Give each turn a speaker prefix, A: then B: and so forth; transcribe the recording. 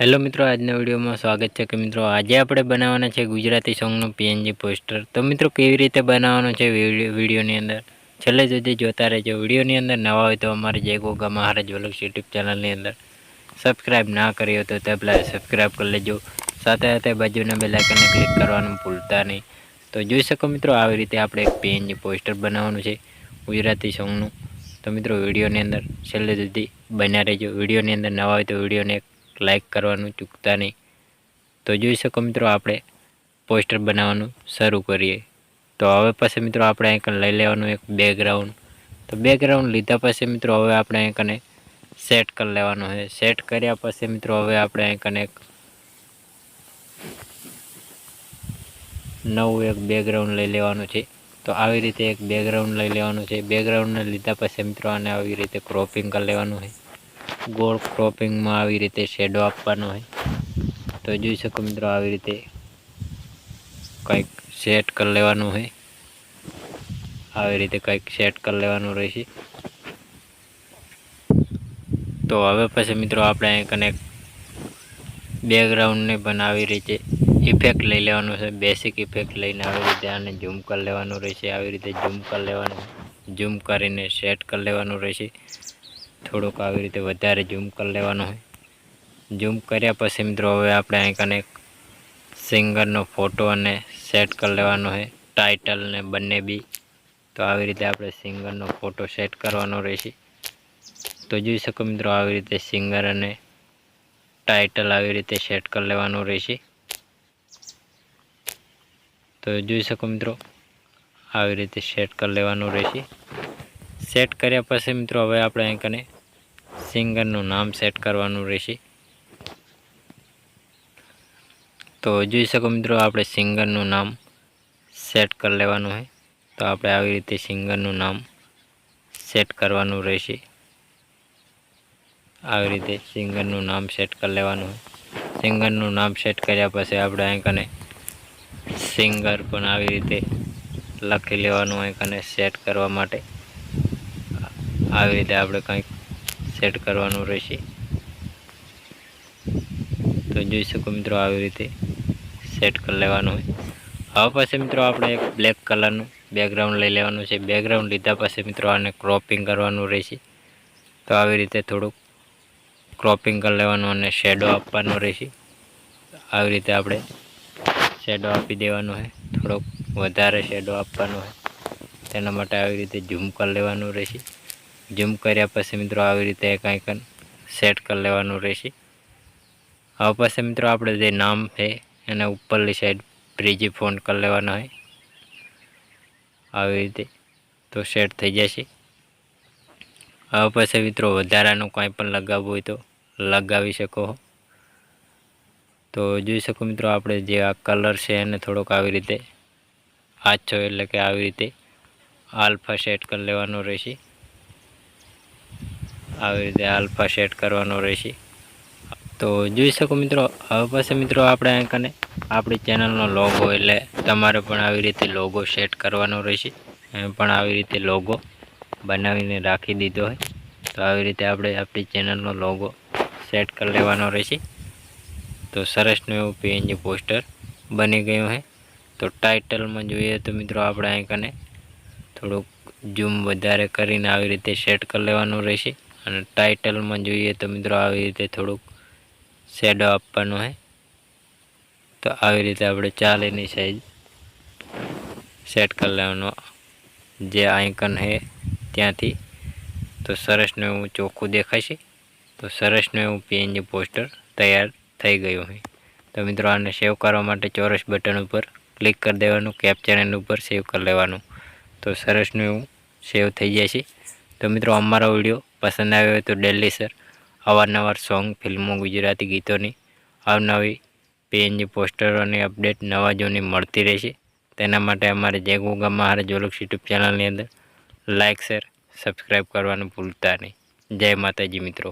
A: Hello મિત્રો, આજના વિડીયોમાં સ્વાગત છે કે મિત્રો, આજે આપણે બનાવવાના છે ગુજરાતી સોંગનું પીએનજી પોસ્ટર તો મિત્રો, કેવી રીતે બનાવવાનું છે વીડિયો, વિડીયોની અંદર? છેલ્લે સુધી જોતા રહેજો. વિડીયોની અંદર નવા હોય તો અમારે જય ગોગા મહારાજ વલક્ષ યુટ્યુબ ચેનલની અંદર સબસ્ક્રાઈબ ના કરી હોય તો તે પહેલાં સબસ્ક્રાઈબ કરી લેજો. સાથે સાથે બાજુના બેલાઇકનને ક્લિક કરવાનું ભૂલતા નહીં. તો જોઈ શકો મિત્રો, આવી રીતે આપણે એક પીએનજી પોસ્ટર બનાવવાનું છે ગુજરાતી સોંગનું તો મિત્રો, વિડીયોની અંદર છેલ્લે સુધી બન્યા રહેજો. વિડીયોની અંદર નવા હોય તો વિડીયોને લાઈક કરવાનું ચૂકતા નહીં. તો જોઈ શકો મિત્રો આપણે પોસ્ટર બનાવવાનું શરૂ કરીએ. તો હવે પછી મિત્રો આપણે અહીં કને લઈ લેવાનું એક બેકગ્રાઉન્ડ તો બેકગ્રાઉન્ડ લીધા પછી મિત્રો હવે આપણે અહીં કને સેટ કરી લેવાનું છે. સેટ કર્યા પછી મિત્રો હવે આપણે અહીં કને નવું એક બેકગ્રાઉન્ડ લઈ લેવાનું છે. તો આવી રીતે એક બેકગ્રાઉન્ડ લઈ લેવાનું છે. બેકગ્રાઉન્ડને લીધા પછી મિત્રો આને આવી રીતે ક્રોપિંગ કરી લેવાનું છે. ગોળ ક્રોપિંગમાં આવી રીતે શેડો આપવાનો હોય. તો જોઈ શકો મિત્રો આવી રીતે કંઈક સેટ કરી લેવાનું હોય. આવી રીતે કંઈક સેટ કરી લેવાનું રહેશે. તો હવે પછી મિત્રો આપણે કનેક બેકગ્રાઉન્ડને પણ આવી રીતે ઇફેક્ટ લઈ લેવાનું છે. બેસિક ઇફેક્ટ લઈને આવી રીતે આને ઝૂમ કરી લેવાનું રહેશે. આવી રીતે ઝૂમ કરી લેવાનું ઝૂમ કરીને સેટ કરી લેવાનું રહેશે. થોડુંક આવી રીતે વધારે ઝૂમ કરી લેવાનું હોય. ઝૂમ કર્યા પછી મિત્રો હવે આપણે અહીં કને સિંગરનો ફોટો અને સેટ કરી લેવાનો હોય ટાઇટલ ને બંને બી. તો આવી રીતે આપણે સિંગરનો ફોટો સેટ કરવાનો રહેશે. તો જોઈ શકો મિત્રો આવી રીતે સિંગર અને ટાઇટલ આવી રીતે સેટ કરી લેવાનું રહેશે. તો જોઈ શકો મિત્રો, આવી રીતે સેટ કરી લેવાનું રહેશે. સેટ કર્યા પછી મિત્રો હવે આપણે અહીં કને સિંગરનું નામ સેટ કરવાનું રહેશે. તો જોઈ શકો મિત્રો આપણે સિંગરનું નામ સેટ કરી લેવાનું હોય તો આપણે આવી રીતે સિંગરનું નામ સેટ કરવાનું રહેશે. આવી રીતે સિંગરનું નામ સેટ કરી લેવાનું હોય સિંગરનું નામ સેટ કર્યા પછી આપણે અહીં કને સિંગર પણ આવી રીતે લખી લેવાનું હોય કને સેટ કરવા માટે. આવી રીતે આપણે કંઈક સેટ કરવાનું રહેશે. તો જોઈ શકો મિત્રો આવી રીતે સેટ કરી લેવાનું હોય. હવે પછી મિત્રો આપણે એક બ્લેક કલરનું બેકગ્રાઉન્ડ લઈ લેવાનું છે. બેકગ્રાઉન્ડ લીધા પછી મિત્રો આને ક્રોપિંગ કરવાનું રહેશે. તો આવી રીતે થોડુંક ક્રોપિંગ કરી લેવાનું અને શેડો આપવાનો રહેશે. આવી રીતે આપણે શેડો આપી દેવાનો હોય. થોડોક વધારે શેડો આપવાનો હોય. તેના માટે આવી રીતે ઝૂમ કરી લેવાનું રહેશે. ઝૂમ કર્યા પછી મિત્રો આવી રીતે કંઈક સેટ કરી લેવાનું રહેશે. હવે પછી મિત્રો આપણે જે નામ છે, એને ઉપરની સાઈડ બ્રિજી ફોન કરી લેવાના હોય આવી રીતે તો સેટ થઈ જશે. હવે પછી મિત્રો વધારાનું કંઈ પણ લગાવવું હોય તો લગાવી શકો તો જોઈ શકો મિત્રો આપણે જે આ કલર છે એને થોડોક આવી રીતે આછો એટલે કે આવી રીતે આલ્ફા સેટ કરી લેવાનો રહેશે. આવી રીતે આલ્ફા સેટ કરવાનો રહેશે. તો જોઈ શકો મિત્રો, હવે પછી મિત્રો આપણે અહીં કને આપણી ચેનલનો લોગો એટલે તમારે પણ આવી રીતે લોગો સેટ કરવાનો રહેશે. પણ આવી રીતે લોગો બનાવીને રાખી દીધો હોય. તો આવી રીતે આપણે આપણી ચેનલનો લોગો સેટ કરી લેવાનો રહેશે. તો સરસનું એવું પીએનજી પોસ્ટર બની ગયું છે તો ટાઇટલમાં જોઈએ તો મિત્રો આપણે અહીં કને થોડુંક ઝૂમ વધારે કરીને આવી રીતે સેટ કરી લેવાનું રહેશે. અને ટાઇટલમાં જોઈએ તો મિત્રો આવી રીતે થોડુંક શેડો આપવાનું હોય. તો આવી રીતે આપણે ચાલીની સાઈઝ સેટ કરી લેવાનો. જે આઇકન છે ત્યાંથી. તો સરસનું એવું ચોખ્ખું દેખાશે. તો સરસનું એવું પીએનજી પોસ્ટર તૈયાર થઈ ગયું હોય તો મિત્રો આને સેવ કરવા માટે ચોરસ બટન ઉપર ક્લિક કરી દેવાનું કેપ્ચર એન્ડ ઉપર સેવ કરી લેવાનું. તો સરસનું એવું સેવ થઈ જશે. તો મિત્રો અમારો વીડિયો પસંદ આવ્યો હોય તો ડેલી સર અવારનવાર સોંગ ફિલ્મો, ગુજરાતી ગીતોની અવનવી પીએનજી પોસ્ટરોની અપડેટ નવા જૂની મળતી રહેશે. તેના માટે અમારે જય ગોગા મહારાજ જોલક્ષ યુટ્યુબ ચેનલની અંદર લાઇક શેર સબસ્ક્રાઈબ કરવાનું ભૂલતા નહીં. જય માતાજી મિત્રો.